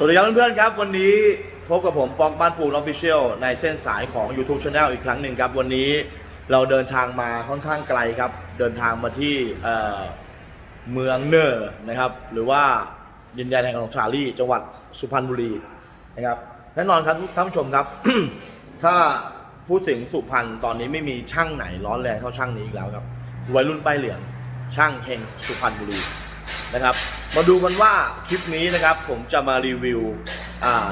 สวัสดีครับเพื่อนๆครับ วันนี้พบกับผมปองบ้านปูนออฟฟิเชียลในเส้นสายของ YouTube Channel อีกครั้งหนึ่งครับ วันนี้เราเดินทางมาค่อนข้างไกลครับ เดินทางมาที่เเมืองเนอร์นะครับ หรือว่าดินแดนแห่งขนมสาลีจังหวัดสุพรรณบุรีนะครับแน่นอนครับท่านผู้ชมครับ ถ้าพูดถึงสุพรรณตอนนี้ไม่มีช่างไหนร้อนแรงเท่าช่างนี้อีกแล้วครับวัยรุ่นป้ายเหลืองช่างเฮงสุพรรณบุรี นะครับ มาดูกันว่าคลิปนี้นะครับ ผมจะมารีวิว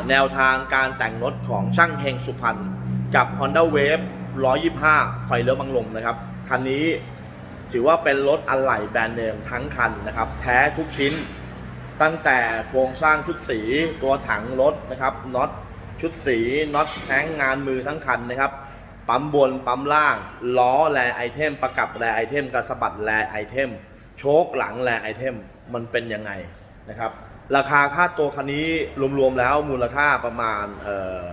แนวทางการแต่งรถของช่างเฮงสุพรรณกับ Honda Wave 125 ไฟเลี้ยวบังลมนะครับ คันนี้ถือว่าเป็นรถอะไหล่แบรนด์เนมทั้งคันนะครับ แท้ทุกชิ้น ตั้งแต่โครงสร้างชุดสีตัวถังรถนะครับน็อตชุดสีน็อตแท้งงานมือทั้งคันนะครับ ปั๊มบนปั๊มล่าง ล้อแลไอเทม ประกับแลไอเทมกระสบัดแลไอเทม โชคหลังแลไอเทมมันเป็นยังไงนะครับ ราคาค่าตัวคันนี้รวมๆแล้วมูลค่าประมาณเอ่อ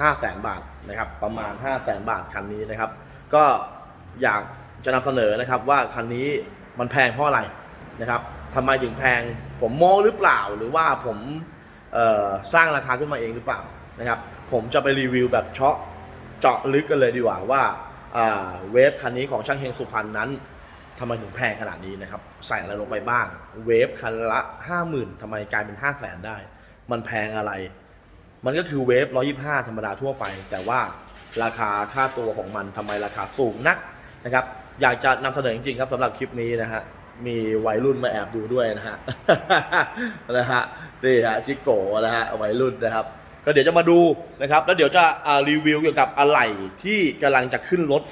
ห้าแสนบาทนะครับ ประมาณ5 0 0แสนบาทคันนี้นะครับ ก็อยากจะนำเสนอนะครับว่าคันนี้มันแพงเพราะอะไรนะครับทำไมถึงแพงผมโม้หรือเปล่าหรือว่าผมสร้างราคาขึ้นมาเองหรือเปล่านะครับ ผมจะไปรีวิวแบบเชาะเจาะลึกกันเลยดีกว่าว่าอ่าเวฟคันนี้ของช่างเฮงสุพรรณนั้น ทำไมถึงแพงขนาดนี้นะครับ ใส่อะไรลงไปบ้าง เวฟคันละ 50,000ทำไมกลายเป็น 5 0 0 0 0 0ได้ มันแพงอะไร มันก็คือเวฟ125 ธรรมดาทั่วไป แต่ว่าราคาค่าตัวของมันทำไมราคาสูงนักนะครับ อยากจะนำเสนอจริงๆครับสำหรับคลิปนี้นะฮะมีวัยรุ่นมาแอบดูด้วยนะฮะนะฮะนี่ฮะจิโกะนะฮะวัยรุ่นนะครับ ก็เดี๋ยวจะมาดูนะครับ แล้วเดี๋ยวจะรีวิวเกี่ยวกับอะไหล่ที่กำลังจะขึ้นรถ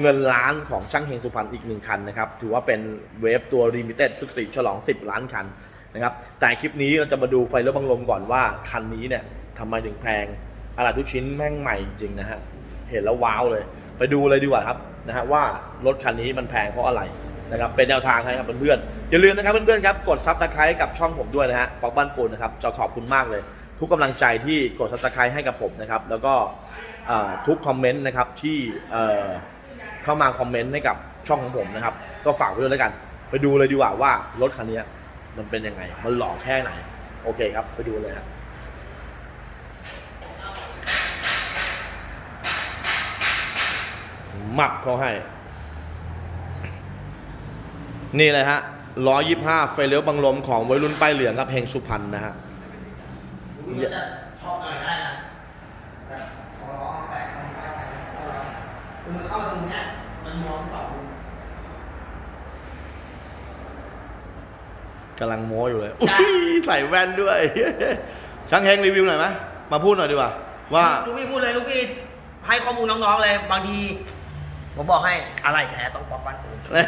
เงินล้านของช่างเฮงสุพรรณอีกหนึ่งคันนะครับ ถือว่าเป็นเวฟตัว Limited ชุดสีฉลอง 10 ล้านคันนะครับ แต่คลิปนี้เราจะมาดูไฟเลี้ยวบังลมก่อนว่า คันนี้เนี่ยทำไมถึงแพงอะไรทุกชิ้นแม่งใหม่จริงนะฮะ เห็นแล้วว้าวเลย ไปดูเลยดีกว่าครับนะฮะว่ารถคันนี้มันแพงเพราะอะไรนะครับ เป็นแนวทางให้ครับเพื่อนๆ อย่าลืมนะครับเพื่อนๆครับกดซับสไครต์กับช่องผมด้วยนะฮะปอกบ้านปูนนะครับจะขอบคุณมากเลย ทุกกำลังใจที่กดซับสไครต์ให้กับผมนะครับ แล้วก็ทุกคอมเมนต์นะครับที่ เข้ามาคอมเมนต์ให้กับช่องของผมนะครับ ก็ฝากไว้ด้วยแล้วกัน ไปดูเลยดีกว่าว่ารถคันนี้มันเป็นยังไง มันหล่อแค่ไหน โอเคครับ ไปดูเลยครับมับเขาให้ นี่เลยฮะร้อยยี่ห้าไฟเลี้ยวบังลมของวัยรุ่นป้ายเหลืองครับเฮงสุพรรณนะฮะคุณจะชอบอะไรได้นะแต่ขอร้องแปะตรงป้ายไฟคือมันเข้าตรงเนี้ยมันมองเสากำลังโม้อยู่เลยจ้ะอุ๊ยใส่แว่นด้วย ช่างเฮงรีวิวหน่อยไหมมาพูดหน่อยดีกว่า ว่าลูกพี่พูดเลยลูกพี่ให้ข้อมูลน้องๆเลย บางที ผมบอกให้อะไรแท้ต้องป๊อกบ้านผมดูเลย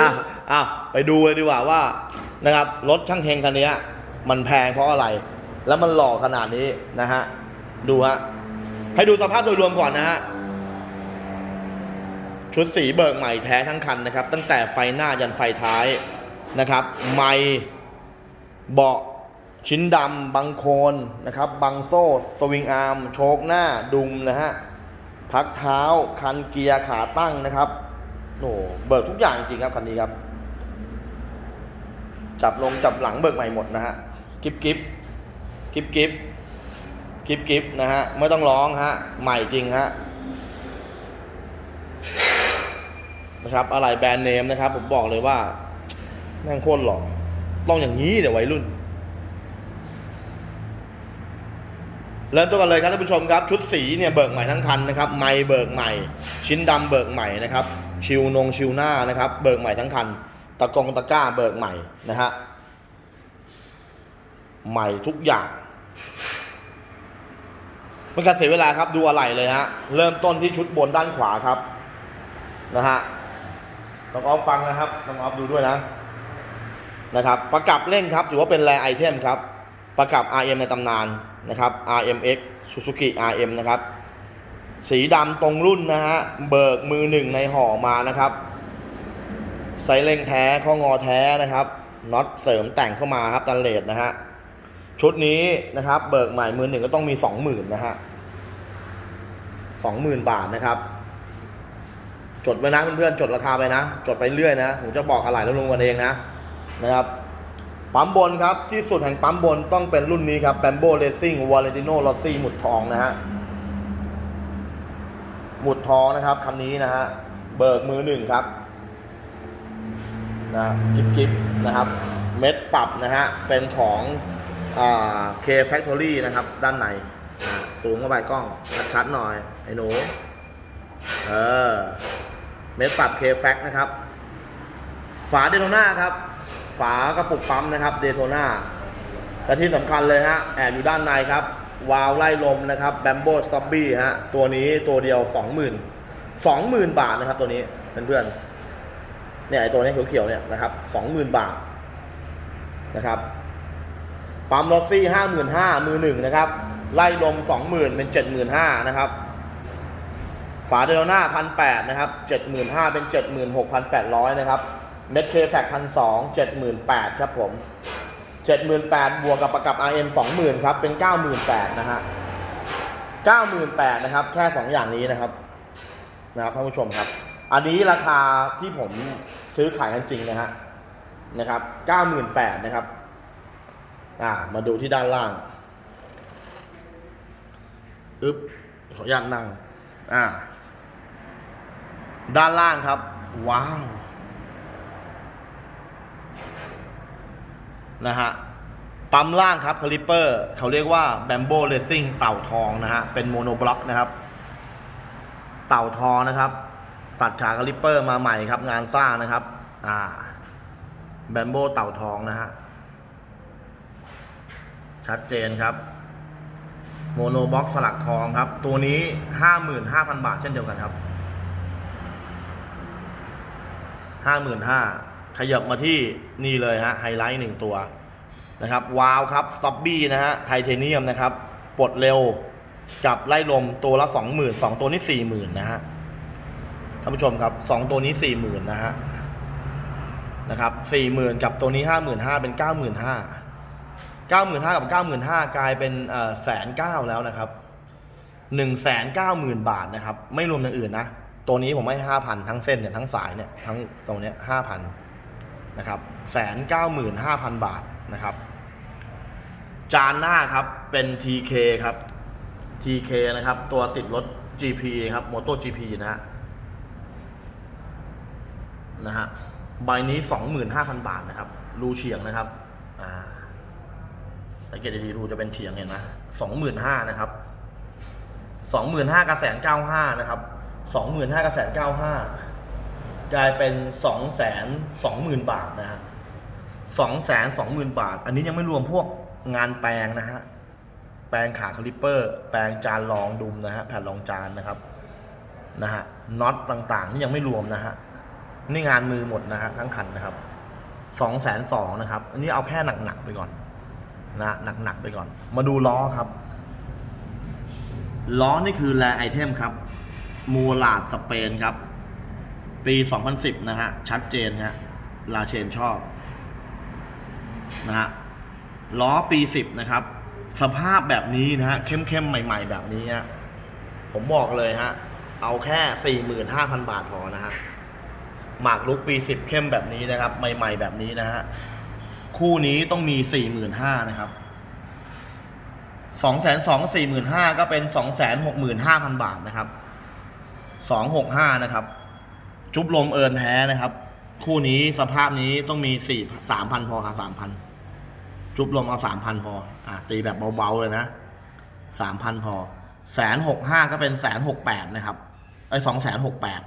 อะอะไปดูเลยดีกว่าว่านะครับรถช่างเฮงคันนี้มันแพงเพราะอะไร แล้วมันหล่อขนาดนี้นะฮะดูฮะให้ดูสภาพโดยรวมก่อนนะฮะชุดสีเบิกใหม่แท้ทั้งคันนะครับ ตั้งแต่ไฟหน้ายันไฟท้าย นะครับ ไมค์เบาะชิ้นดำบังโคนนะครับบังโซ่สวิงอาร์มโชคหน้าดุมนะฮะพักเท้าคันเกียร์ขาตั้งนะครับโอ้โหเบิกทุกอย่างจริงครับคันนี้ครับ จับลงจับหลังเบิกใหม่หมดนะฮะกิบกิบกิบกิบกิบกิบนะฮะไม่ต้องร้องฮะใหม่จริงฮะนะครับอะไรแบรนด์เนมนะครับ ผมบอกเลยว่า แม่งโคตรหล่อต้องอย่างนี้เดี๋ยววัยรุ่น เริ่มต้นกันเลยครับท่านผู้ชมครับ ชุดสีเนี่ยเบิกใหม่ทั้งคันนะครับ ไมค์เบิกใหม่ ชิ้นดำเบิกใหม่นะครับ ชิวนงชิวหน้านะครับ เบิกใหม่ทั้งคัน ตะกงตะก้าเบิกใหม่นะฮะ ใหม่ทุกอย่างไม่การเสียเวลาครับดูอะไรเลยฮะ เริ่มต้นที่ชุดบนด้านขวาครับ นะฮะน้องออฟฟังนะครับน้องออฟดูด้วยนะ นะครับประกับเร่งครับถือว่าเป็นแรไอเทมครับประกับ RM ในตำนานนะครับ RMX Suzuki RM นะครับสีดำตรงรุ่นนะฮะเบิกมือหนึ่งในห่อมานะครับไซเร่งแท้ข้องอแท้นะครับน็อตเสริมแต่งเข้ามาครับตันเลดนะฮะชุดนี้นะครับเบิกใหม่มือหนึ่งก็ต้องมีสองหมื่นนะฮะสองหมื่นบาทนะครับจดไว้นะเพื่อนๆจดราคาไปนะ จดไปเรื่อยนะ ผมจะบอกอะไรแล้วลงกันเองนะ นะครับปั๊มบนครับที่สุดแห่งปั๊มบนต้องเป็นรุ่นนี้ครับ Bambo Racing Valentino Rossi หมุดทองนะฮะหมุดทองนะครับคันนี้นะฮะเบิกมือหนึ่งครับนะกิบกิบนะครับเม็ดปรับนะฮะเป็นของอ่า K Factory นะครับด้านในสูงเข้าไปกล้องชัดๆหน่อย ไอ้หนูเออเม็ดปรับ K Fact นะครับ ฝาเดโทน่าครับ ฝากระปุกปั๊มนะครับเดโทนาและที่สำคัญเลยฮะแอบอยู่ด้านในครับ วาล์วไล่ลมนะครับแบมโบสต็อปบี้ฮะตัวนี้ตัวเดียว 20,000 20,000 บาทนะครับตัวนี้เพื่อนๆเนี่ยไอตัวนี้เขียวๆเนี่ยนะครับ 20,000 บาทนะครับปั๊มลอซี่55,000มือหนึ่งนะครับ ไล่ลม20,000เป็น75,000นะครับ ฝาเดโลน่าพันแปดนะครับเจ็ดหมื่นห้าเป็นเจ็ดหมื่นหกพันแปดร้อยนะครับ เม็ดเคแฟกพันสองเจ็ดหมื่นแปดครับผมเจ็ดหมื่นแปดบวกกับประกับ RM สองหมื่นครับ เป็นเก้าหมื่นแปดนะฮะเก้าหมื่นแปดนะครับ แค่สองอย่างนี้นะครับ นะครับท่านผู้ชมครับ อันนี้ราคาที่ผมซื้อขายกันจริงนะฮะนะครับเก้าหมื่นแปดนะครับ อ่า มาดูที่ด้านล่างอึ๊บขออนุญาตนั่ง อ่า ด้านล่างครับ ว้าว นะฮะปั๊มล่างครับคาลิปเปอร์เขาเรียกว่า Bambo Racing เต่าทองนะฮะเป็นโมโนบล็อกนะครับ เต่าทองนะครับ ตัดขาคาลิปเปอร์มาใหม่ครับ งานสร้างนะครับ อ่าแบมโบเต่าทองนะฮะชัดเจนครับ โมโนบล็อกสลักทองครับ ตัวนี้ 55,000 บาทเช่นเดียวกันครับ 55,000 ขยับมาที่นี่เลยฮะไฮไลท์หนึ่งตัวนะครับวาวครับสต็อบบี้นะฮะไทเทเนียมนะครับปลดเร็วกับไล่ลมตัวละ 20,000 2 ตัวนี้ 40,000 นะฮะท่านผู้ชมครับ 2 ตัวนี้ 40,000 นะฮะนะครับ40,000 กับตัวนี้ 55,000 เป็น 95,000 95,000 กับ 95,000 กลายเป็นเอ่อแสนเก้าแล้วนะครับ 190,000 บาทนะครับ ไม่รวมอย่างอื่นนะ ตัวนี้ผมให้ 5,000 ทั้งเส้นเนี่ยทั้งสายเนี่ยทั้งตรงเนี้ย5,000 นะครับแสนเก้าหมื่นห้าพันบาทนะครับ จานหน้าครับเป็น TK ครับ TK นะครับตัวติดรถ GP ครับ Moto GP นะฮะนะฮะใบนี้ 25,000 บาทนะครับ รูเฉียงนะครับอ่าสังเกตดีๆรูจะเป็นเฉียงเห็นไหมสองหมื่นห้านะครับสองหมื่นห้ากับแสนเก้าห้านะครับสองหมื่นห้ากับแสนเก้าห้า กลายเป็นสองแสนสองหมื่นบาทนะฮะสองแสนสองหมื่นบาท อันนี้ยังไม่รวมพวกงานแปลงนะฮะ แปลงขาคลิปเปอร์ แปลงจานรองดุมนะฮะ แผ่นรองจานนะครับนะฮะน็อตต่างๆ นี่ยังไม่รวมนะฮะ นี่งานมือหมดนะฮะทั้งคันนะครับสองแสนสองนะครับ อันนี้เอาแค่หนักๆไปก่อนนะหนักๆไปก่อน มาดูล้อครับ ล้อนี่คือแรไอเทมครับ มูลาดสเปนครับ ปี 2010 นะฮะ ชัดเจนฮะลาเชนชอบ นะฮะ ล้อปี 10 นะครับ สภาพแบบนี้นะฮะ เข้มๆ ใหม่ ๆ แบบนี้ฮะ ผมบอกเลยฮะ เอาแค่ 45,000 บาทพอนะฮะ หมากลุกปี 10 เข้มแบบนี้นะครับ ใหม่ ๆ แบบนี้นะฮะ คู่นี้ต้องมี 45,000นะครับ2 2 4 5 0 0 0ก็เป็น265,000บาทนะครับ265นะครับ จุบลมเอินแท้นะครับ คู่นี้สภาพนี้ต้องมี4 3,000พอครับ3,000จุบลมเอา3,000พอ อะตีแบบเบาๆเลยนะ3,000พอแสนหกห้าก็เป็นแสนหกแปดนะครับไอ้สองแสนหกแปด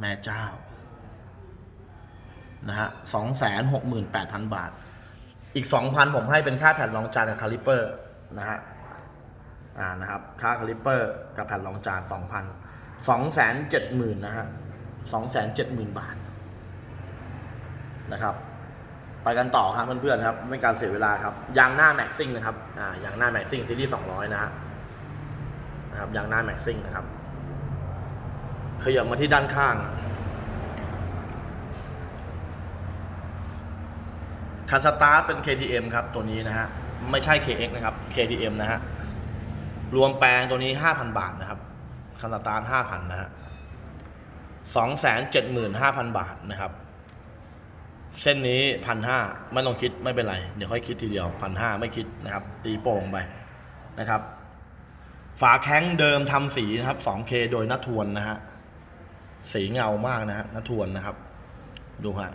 แม่เจ้านะฮะสองแสนหกหมื่นแปดพันบาท อีกสองพันผมให้เป็นค่าแผ่นรองจานกับคาลิเปอร์นะฮะอ่านะครับ ค่าคาลิเปอร์กับแผ่นรองจานสองพันสองแสนเจ็ดหมื่นนะฮะ สองแสนเจ็ดหมื่นบาทนะครับ ไปกันต่อครับเพื่อนๆครับไม่การเสียเวลาครับยางหน้าแม็กซิ่งนะครับอ่ายางหน้าแม็กซิ่งซีรีส์สองร้อยนะฮะนะครับยางหน้าแม็กซิ่งนะครับขยับมาที่ด้านข้าง คันสตาร์ทเป็น KTM ครับ ตัวนี้นะฮะ ไม่ใช่ KX นะครับ KTM นะฮะ รวมแปลงตัวนี้ 5,000 บาทนะครับ คันสตาร์ท5,000 นะฮะ 275,000 บาทนะครับ เส้นนี้พันห้าไม่ต้องคิดไม่เป็นไร เดี๋ยวค่อยคิดทีเดียวพันห้าไม่คิดนะครับ ตีโป่งไปนะครับ ฝาแข้งเดิมทำสีนะครับ 2K โดยนัทวนนะฮะสีเงามากนะฮะนัทวนนะครับ ดูฮะ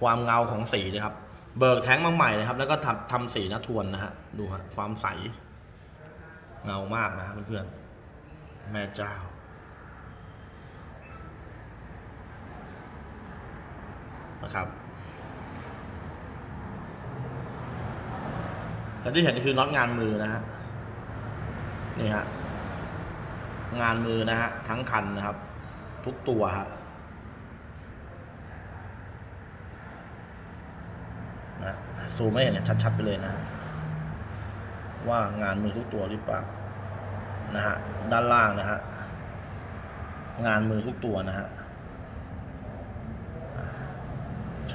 ความเงาของสีนะครับ เบิกแท้งมาใหม่นะครับ แล้วก็ทำทำสีนัทวนนะฮะดูฮะความใส เงามากนะฮะเพื่อนๆแม่เจ้า นะครับและที่เห็นคือน็อตงานมือนะฮะนี่ฮะงานมือนะฮะทั้งคันนะครับ ทุกตัวฮะนะซูมไม่เห็นชัดๆไปเลยนะฮะว่างานมือทุกตัวหรือเปล่านะฮะด้านล่างนะฮะงานมือทุกตัวนะฮะ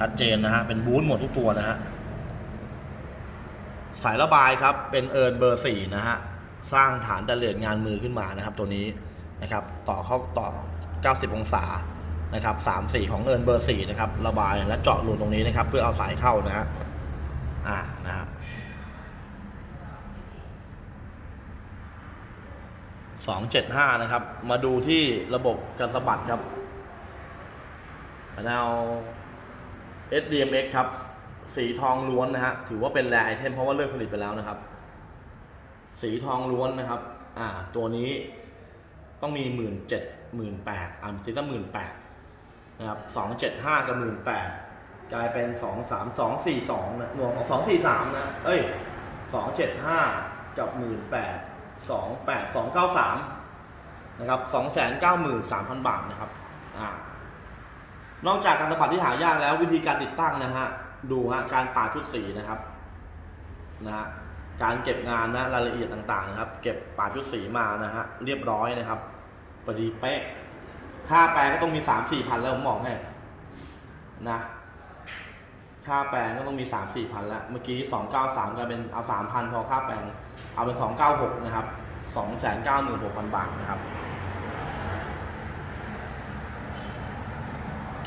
ชัดเจนนะฮะ เป็นบูธหมดทุกตัวนะฮะ สายระบายครับ เป็นเอิร์นเบอร์สี่นะฮะ สร้างฐานตะเลียดงานมือขึ้นมานะครับ ตัวนี้นะครับ ต่อเข้าต่อ 90 องศานะครับ3 4ของเอิร์นเบอร์สี่นะครับ ระบายและเจาะรูตรงนี้นะครับ เพื่อเอาสายเข้านะฮะ อ่านะฮะสองเจ็ดห้านะครับ มาดูที่ระบบการสะบัดครับแนว SDMX ครับ สีทองล้วนนะฮะ ถือว่าเป็นแรไอเทมเพราะว่าเลิกผลิตไปแล้วนะครับ สีทองล้วนนะครับ อ่า ตัวนี้ต้องมีหมื่นเจ็ดหมื่นแปดอ่าสีตั้งหมื่นแปดนะครับสองเจ็ดห้ากับหมื่นแปดกลายเป็นสองสามสองสี่สองนะหน่วงของสองสี่สามนะ เอ้ยสองเจ็ดห้ากับหมื่นแปดสองแปดสองเก้าสามนะครับสองแสนเก้าหมื่นสามพันบาทนะครับ อ่า นอกจากการสะบัดที่หายากแล้ววิธีการติดตั้งนะฮะ ดูฮะการปาดชุดสีนะครับนะฮะการเก็บงานนะรายละเอียดต่างๆนะครับ เก็บปาดชุดสีมานะฮะเรียบร้อยนะครับพอดีเป๊ะค่าแปลงก็ต้องมีสามสี่พันแล้วผมบอกให้นะค่าแปลงก็ต้องมีสามสี่พันแล้วเมื่อกี้สองเก้าสามกลายเป็นเอาสามพันพอค่าแปลงเอาเป็นสองเก้าหกนะครับสองแสนเก้าหมื่นหกพันบาทนะครับ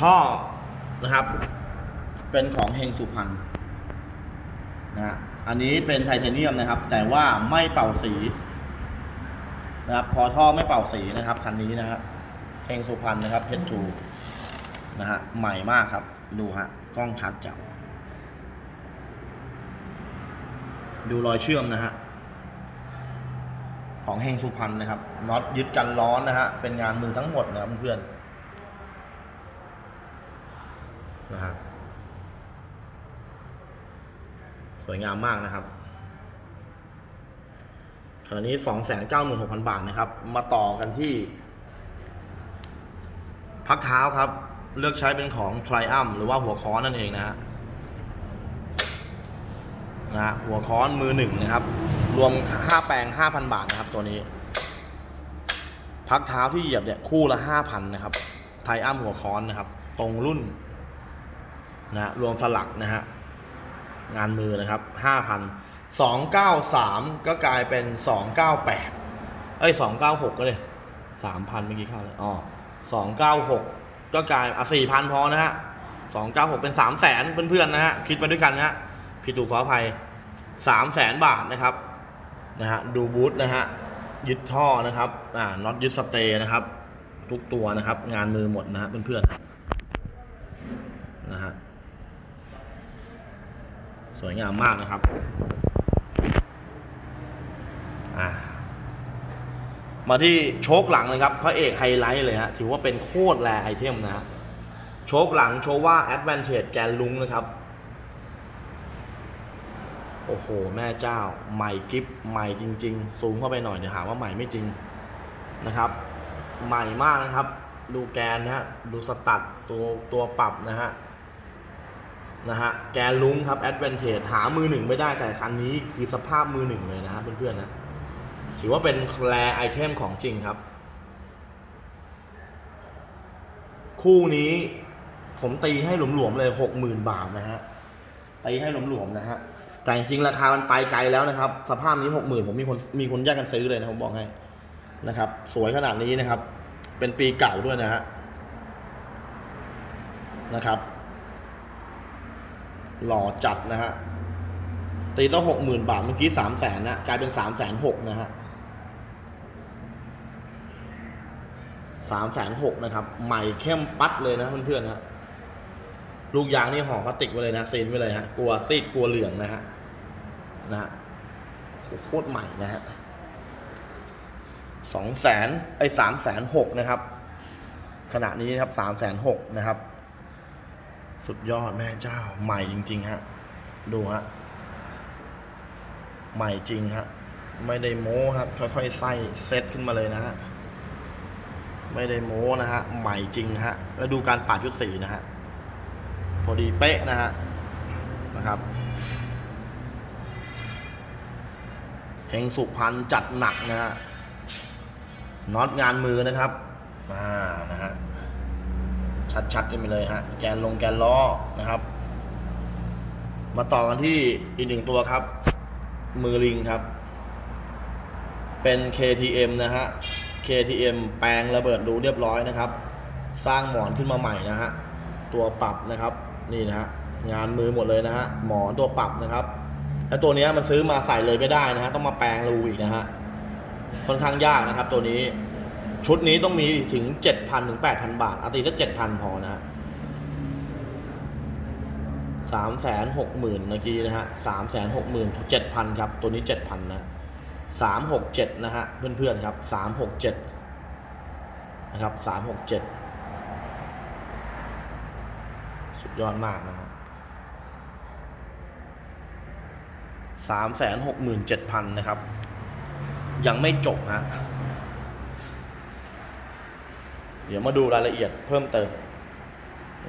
ท่อนะครับ เป็นของเฮงสุพรรณนะฮะอันนี้เป็นไทเทเนียมนะครับ แต่ว่าไม่เป่าสีนะครับคอท่อไม่เป่าสีนะครับคันนี้นะฮะเฮงสุพรรณนะครับเพชรทูนะฮะใหม่มากครับ ดูฮะกล้องชัดจับดูรอยเชื่อมนะฮะของเฮงสุพรรณนะครับน็อตยึดกันร้อนนะฮะเป็นงานมือทั้งหมดนะครับเพื่อนๆ นะฮะสวยงามมากนะครับขณะนี้สองแสนเก้าหมื่นหกพันบาทนะครับ มาต่อกันที่ พักเท้าครับ เลือกใช้เป็นของ t r i u m หรือว่าหัวค้อนนั่นเองนะฮะนะฮะหัวค้อนมือหนึ่งนะครับ รวมห้าแปลงห้าพันบาทนะครับ ตัวนี้ พักเท้าที่เหยียบเนี่ยคู่ละห้าพันนะครับ ไทอัมหัวค้อนนะครับ ตรงรุ่น นะรวมสลักนะฮะงานมือนะครับห้าพันสองเก้าสามก็กลายเป็นสองเก้าแปดเอ้ยสองเก้าหกก็เลยสามพันเมื่อกี้เข้าเลยอ๋อสองเก้าหกก็กลายอะสี่พันพอนะฮะสองเก้าหกเป็นสามแสนเพื่อนๆนะฮะคิดมาด้วยกันนะฮะพี่ตู่ขออภัยสามแสนบาทนะครับนะฮะดูบูธนะฮะยึดท่อนะครับอ่าน็อตยึดสเตย์นะครับ ทุกตัวนะครับ งานมือหมดนะฮะเพื่อนๆนะฮะ สวยงามมากนะครับมาที่โชคหลังเลยครับพระเอกไฮไลท์เลยฮะถือว่าเป็นโคตรแรไอเทมนะฮะโชคหลังโชว่า Advantage แกนลุงนะครับโอ้โห แม่เจ้า ใหม่กิฟใหม่จริง ๆ ซูมเข้าไปหน่อยเดี๋ยวหาว่าใหม่ไม่จริงนะครับ ใหม่มากนะครับ ดูแกนนะฮะดูสตัดตัวตัวปรับนะฮะ นะฮะแกลุงครับ Advantage หามือหนึ่งไม่ได้แต่คันนี้คือสภาพมือหนึ่งเลยนะฮะเพื่อนๆนะถือว่าเป็นแรไอเทมของจริงครับ คู่นี้ผมตีให้หลวมๆเลยหกหมื่นบาทนะฮะตีให้หลวมๆนะฮะแต่จริงๆราคามันไปไกลแล้วนะครับ สภาพนี้หกหมื่นผมมีคนมีคนแยกกันซื้อเลยนะผมบอกให้นะครับ สวยขนาดนี้นะครับ เป็นปีเก่าด้วยนะฮะนะครับ หล่อจัดนะฮะ ตีต้องหกหมื่นบาท เมื่อกี้สามแสนนะกลายเป็นสามแสนหกนะฮะสามแสนหกนะครับ ใหม่เข้มปัดเลยนะเพื่อนๆนะฮะลูกยางนี่ห่อพลาสติกไว้เลยนะเซนไว้เลยฮะกลัวซีดกลัวเหลืองนะฮะนะฮะโหโคตรใหม่นะฮะสองแสนไอ้สามแสนหกนะครับขณะนี้นะครับสามแสนหกนะครับ สุดยอดแม่เจ้า ใหม่จริง ๆ ฮะ ดูฮะ ใหม่จริงฮะ ไม่ได้โม้ครับ ค่อยๆไส้เซตขึ้นมาเลยนะฮะ ไม่ได้โม้นะฮะ ใหม่จริงฮะ แล้วดูการปาดชุดสีนะฮะ พอดีเป๊ะนะฮะ นะครับเฮงสุพรรณจัดหนักนะฮะน็อตงานมือนะครับ อ่า นะฮะ ชัดๆกันไปเลยฮะแกนลงแกนล้อนะครับ มาต่อกันที่อีกหนึ่งตัวครับ มือลิงครับ เป็น KTM นะฮะ KTM แปลงระเบิดรูเรียบร้อยนะครับ สร้างหมอนขึ้นมาใหม่นะฮะตัวปรับนะครับนี่นะฮะงานมือหมดเลยนะฮะหมอนตัวปรับนะครับแล้วตัวนี้มันซื้อมาใส่เลยไม่ได้นะฮะต้องมาแปลงรูอีกนะฮะค่อนข้างยากนะครับตัวนี้ ชุดนี้ต้องมีถึง 7,000 ถึง 8,000 บาทอาตีสัก7,000 พอนะฮะสามแสนหกหมื่นเมื่อกี้นะฮะสามแสนหกหมื่นเจ็ดพันครับ ตัวนี้เจ็ดพันนะสามหกเจ็ดนะฮะ เพื่อนๆครับสามหกเจ็ดนะครับสามหกเจ็ดสุดยอดมากนะฮะสามแสนหกหมื่นเจ็ดพันนะครับ ยังไม่จบฮะ เดี๋ยวมาดูรายละเอียดเพิ่มเติม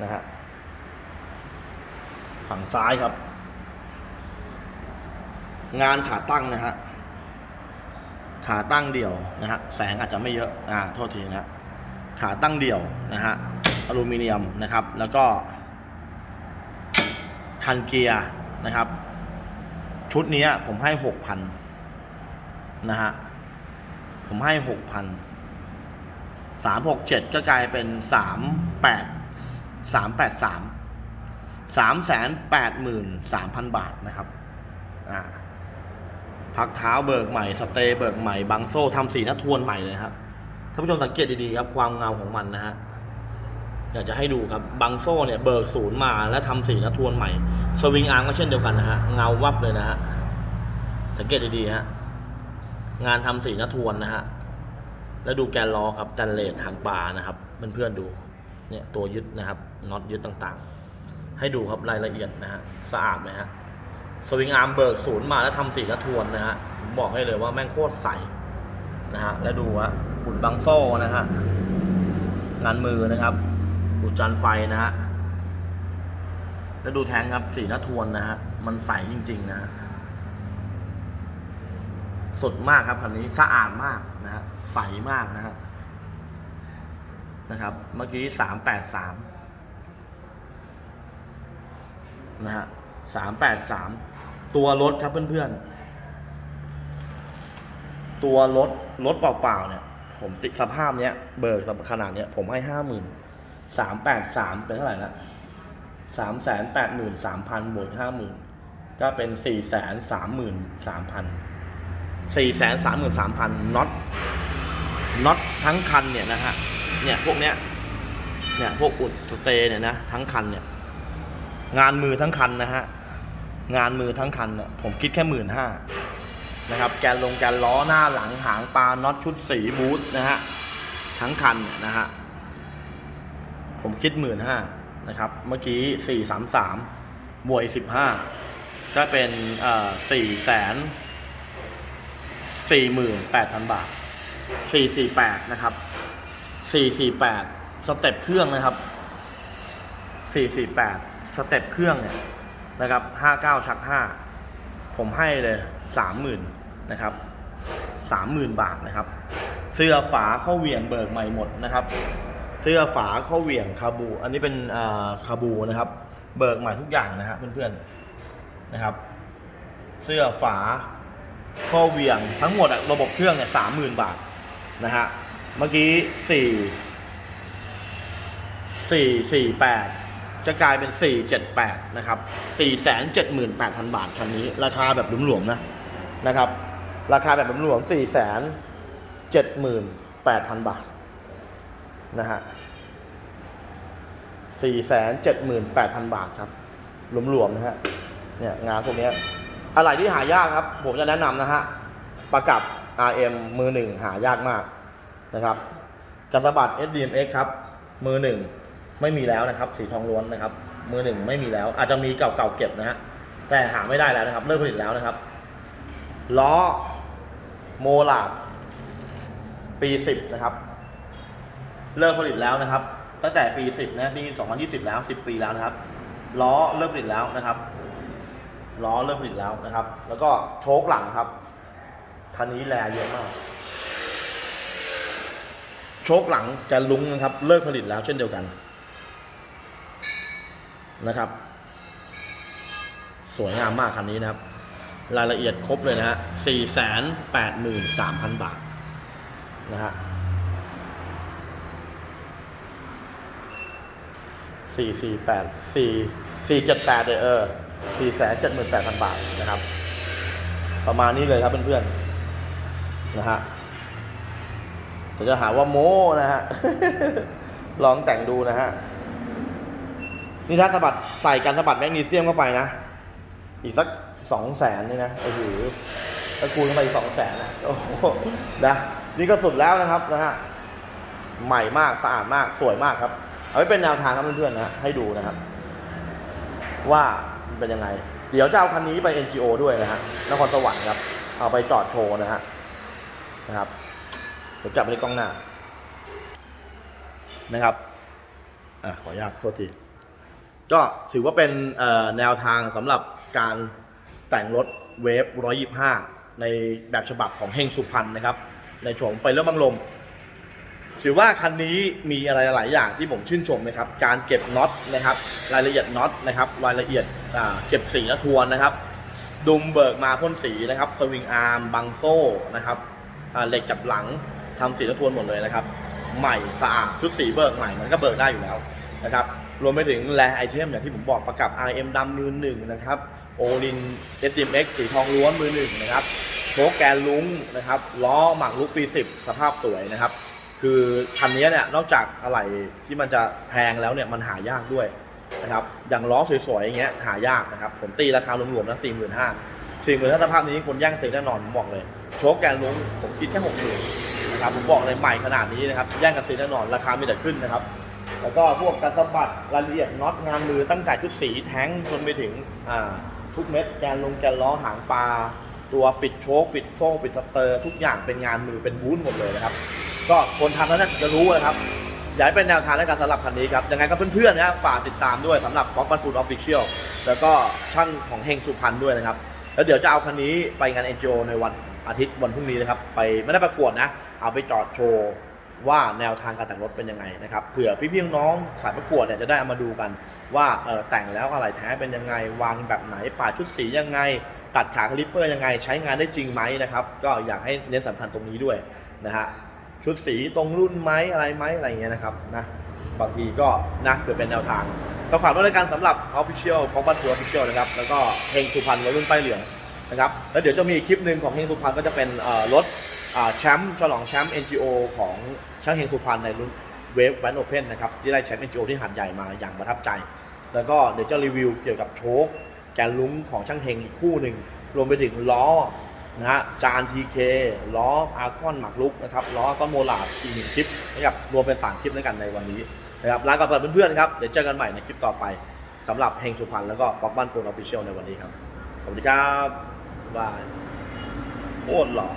นะฮะฝั่งซ้ายครับ งานขาตั้งนะฮะขาตั้งเดี่ยวนะฮะแสงอาจจะไม่เยอะอ่าโทษทีนะขาตั้งเดี่ยวนะฮะอลูมิเนียมนะครับ แล้วก็คันเกียร์นะครับ ชุดนี้ผมให้หกพันนะฮะผมให้หกพัน สามหกเจ็ดก็กลายเป็นสามแปดสามแปดสามสามแสนแปดหมื่นสามพันบาทนะครับ อ่าพักเท้าเบิกใหม่ สเตย์เบิกใหม่บังโซ่ทำสีหน้าทวนใหม่เลยครับท่านผู้ชมสังเกตดีๆครับ ความเงาของมันนะฮะอยากจะให้ดูครับบังโซ่เนี่ยเบิกศูนย์มาแล้วทำสีหน้าทวนใหม่ สวิงอาร์มก็เช่นเดียวกันนะฮะเงาวับเลยนะฮะสังเกตดีๆฮะงานทำสีหน้าทวนนะฮะ แล้วดูแกนล้อครับกันเลดหางปลานะครับเพื่อนๆดูเนี่ยตัวยึดนะครับน็อตยึดต่างๆ ให้ดูครับรายละเอียดนะฮะสะอาดไหมฮะสวิงอาร์มเบิกศูนย์มาแล้วทำสีละทวนนะฮะผมบอกให้เลยว่าแม่งโคตรใสนะฮะแล้วดูฮะหุ่นบังโซ่นะฮะงานมือนะครับอุจจันไฟนะฮะแล้วดูแทงครับสีละทวนนะฮะมันใสจริงๆนะฮะ สดมากครับคันนี้สะอาดมากนะฮะใสมากนะฮะนะครับ เมื่อกี้สามแปดสามนะฮะสามแปดสามตัวรถครับเพื่อนๆ ตัวรถรถเปล่าๆเนี่ย ผมติดสภาพเนี้ย เบิกขนาดเนี้ย ผมให้ห้าหมื่นสามแปดสามเป็นเท่าไหร่ละสามแสนแปดหมื่นสามพันบวกห้าหมื่นก็เป็นสี่แสนสามหมื่นสามพัน สี่แสนสามหมื่นสามพันน็อตน็อตทั้งคันเนี่ยนะฮะเนี่ยพวกเนี้ยเนี่ยพวกอุดสเตย์เนี่ยนะทั้งคันเนี่ยงานมือทั้งคันนะฮะงานมือทั้งคันเนี่ยผมคิดแค่หมื่นห้านะครับแกนลงแกนล้อหน้าหลังหางปลาน็อตชุดสีบูทนะฮะทั้งคันเนี่ยนะฮะผมคิดหมื่นห้านะครับเมื่อกี้สี่สามสามบวกสิบห้าก็เป็นเอ่อสี่แสน สี่หมื่นแปดพันบาทสี่สี่แปดนะครับสี่สี่แปดสเต็ปเครื่องนะครับสี่สี่แปดสเต็ปเครื่องเนี่ยนะครับห้าเก้าชักห้าผมให้เลยสามหมื่นนะครับสามหมื่นบาทนะครับ เสื้อฝาเข้าเหวี่ยงเบิกใหม่หมดนะครับ เสื้อฝาเข้าเหวี่ยงคาบู อันนี้เป็นอ่าคาบูนะครับ เบิกใหม่ทุกอย่างนะฮะเพื่อนๆนะครับ เสื้อฝา ข้อเวียงทั้งหมดอะระบบเครื่องเนี่ยสามหมื่นบาทนะฮะเมื่อกี้สี่สี่สี่แปดจะกลายเป็น 478 นะครับ 478,000 บาทคันนี้ ราคาแบบหลวมๆนะนะครับ ราคาแบบหลวมๆ478,000 บาทนะฮะ478,000 บาทครับหลวมๆนะฮะเนี่ยงานพวกนี้ อะไรที่หายากครับ ผมจะแนะนำนะฮะประกับ RM มือหนึ่งหายากมากนะครับจักรบัตร SDMX ครับ มือหนึ่งไม่มีแล้วนะครับ สีทองล้วนนะครับ มือหนึ่งไม่มีแล้ว อาจจะมีเก่าๆเก็บนะฮะแต่หาไม่ได้แล้วนะครับเลิกผลิตแล้วนะครับล้อโมลาดปี10นะครับ เลิกผลิตแล้วนะครับ ตั้งแต่ปี10นะนี่2020แล้ว10ปีแล้วนะครับล้อเลิกผลิตแล้วนะครับ ล้อเลิกผลิตแล้วนะครับ แล้วก็โชคหลังครับคันนี้แลเยอะมาก โชคหลังจะลุงนะครับ เลิกผลิตแล้วเช่นเดียวกันนะครับ สวยงามมากคันนี้นะครับ รายละเอียดครบเลยนะฮะสี่แสนแปดหมื่นสามพันบาทนะฮะสี่สี่แปดสี่สี่เจ็ดแปดเลยเออ สี่แสนเจ็ดหมื่นแปดพันบาทนะครับ ประมาณนี้เลยครับเพื่อนๆนะฮะเดี๋ยวจะหาว่าโม้นะฮะ ลองแต่งดูนะฮะ นี่ถ้าสะบัดใส่การสะบัดแมกนีเซียมเข้าไปนะ อีกสักสองแสนนี่นะโอ้โหถ้าคูณเข้าไปอีกสองแสนนะโอ้โหนะนี่ก็สุดแล้วนะครับนะฮะใหม่มากสะอาดมากสวยมากครับ เอาไว้เป็นแนวทางครับเพื่อนๆนะให้ดูนะครับ ว่า เป็นยังไง เดี๋ยวจะเอาคันนี้ไป NGO ด้วยนะฮะนครสวรรค์ครับ เอาไปจอดโชว์นะฮะนะครับเดี๋ยวจับไปในกล้องหน้านะครับอะขออนุญาตโทษทีก็ถือว่าเป็นแนวทางสำหรับการแต่งรถเวฟ125 ในแบบฉบับของเฮงสุพรรณนะครับ ในโฉมไฟเลื่อบังลม ถือว่าคันนี้มีอะไรหลายอย่างที่ผมชื่นชมนะครับ การเก็บน็อตนะครับ รายละเอียดน็อตนะครับ รายละเอียดเก็บสีและทวนนะครับ ดุมเบิกมาพ่นสีนะครับ สวิงอาร์มบังโซ่นะครับเหล็กจับหลังทำสีและทวนหมดเลยนะครับ ใหม่สะอาดชุดสีเบิกใหม่มันก็เบิกได้อยู่แล้วนะครับ รวมไปถึงแลไอเทมอย่างที่ผมบอกประกับ RM ดำมือหนึ่งนะครับโอลิน SDMX สีทองล้วนมือหนึ่งนะครับโชคแกนลุ้งนะครับล้อหมักลุกปี 10 สภาพสวยนะครับ คือคันนี้เนี่ยนอกจากอะไรที่มันจะแพงแล้วเนี่ยมันหายากด้วยนะครับอย่างล้อสวยๆอย่างเงี้ยหายากนะครับผมตีราคารวมๆนะสี่หมื่นห้าสี่หมื่นถ้าสภาพนี้คนแย่งซื้อแน่นอนผมบอกเลยโชคแกนลุงผมคิดแค่หกหมื่นนะครับผมบอกเลยใหม่ขนาดนี้นะครับแย่งกันซื้อแน่นอนราคามีแต่ขึ้นนะครับ แล้วก็พวกการสะบัดรายละเอียดน็อตงานมือตั้งแต่ชุดสีแท้งจนไปถึงอ่าทุกเม็ดแกนลงแกนล้อหางปลาตัวปิดโชคปิดโซ่ปิดสเตอร์ ทุกอย่างเป็นงานมือเป็นวู้นหมดเลยนะครับ ก็คนทำแล้วน่าจะรู้นะครับอยากให้เป็นแนวทางในการสำหรับคันนี้ครับยังไงก็เพื่อนๆนะครับฝากติดตามด้วยสำหรับบ็อกบันฟูดออฟฟิเชียลแล้วก็ช่างของเฮงสุพรรณด้วยนะครับ แล้วเดี๋ยวจะเอาคันนี้ไปงาน NGO ในวันอาทิตย์วันพรุ่งนี้นะครับ ไปไม่ได้ประกวดนะ เอาไปจอดโชว์ว่าแนวทางการแต่งรถเป็นยังไงนะครับเผื่อพี่ๆน้องๆสายประกวดเนี่ยจะได้เอามาดูกัน ว่าเออแต่งแล้วอะไรแท้เป็นยังไง วางแบบไหนป่าชุดสียังไง ตัดขาคลิปเปอร์ยังไง ใช้งานได้จริงไหมนะครับ ก็อยากให้เน้นสำคัญตรงนี้ด้วยนะฮะ ชุดสีตรงรุ่นไหมอะไรไหมอะไรเงี้ยนะครับนะบางทีก็นะเผื่อเป็นแนวทางก็ฝากด้วยรายการสำหรับ Official ของบัตรทัวร์ Official นะครับ แล้วก็เฮงสุพรรณวัยรุ่นป้ายเหลืองนะครับ แล้วเดี๋ยวจะมีคลิปหนึ่งของเฮงสุพรรณก็จะเป็นรถแชมป์ฉลองแชมป์ NGO ของช่างเฮงสุพรรณในรุ่นเวฟแวนโอเพนนะครับ ที่ได้แชมป์ NGO ที่หัดใหญ่มาอย่างประทับใจ แล้วก็เดี๋ยวจะรีวิวเกี่ยวกับโชคแกนลุ้งของช่างเฮงอีกคู่หนึ่งรวมไปถึงล้อ นะฮะจาน TK ล้ออาร์คอนหมักลุกนะครับล้ออาร์คอนโมลาดอีกหนึ่งคลิปนะครับรวมเป็นสามคลิปด้วยกันในวันนี้นะครับลากับเพื่อนๆครับเดี๋ยวเจอกันใหม่ในคลิปต่อไปสำหรับเฮงสุพรรณแล้วก็ป๊อกบ้านโปรออฟฟิเชียลในวันนี้ครับ สวัสดีครับบายโคตรหล่อ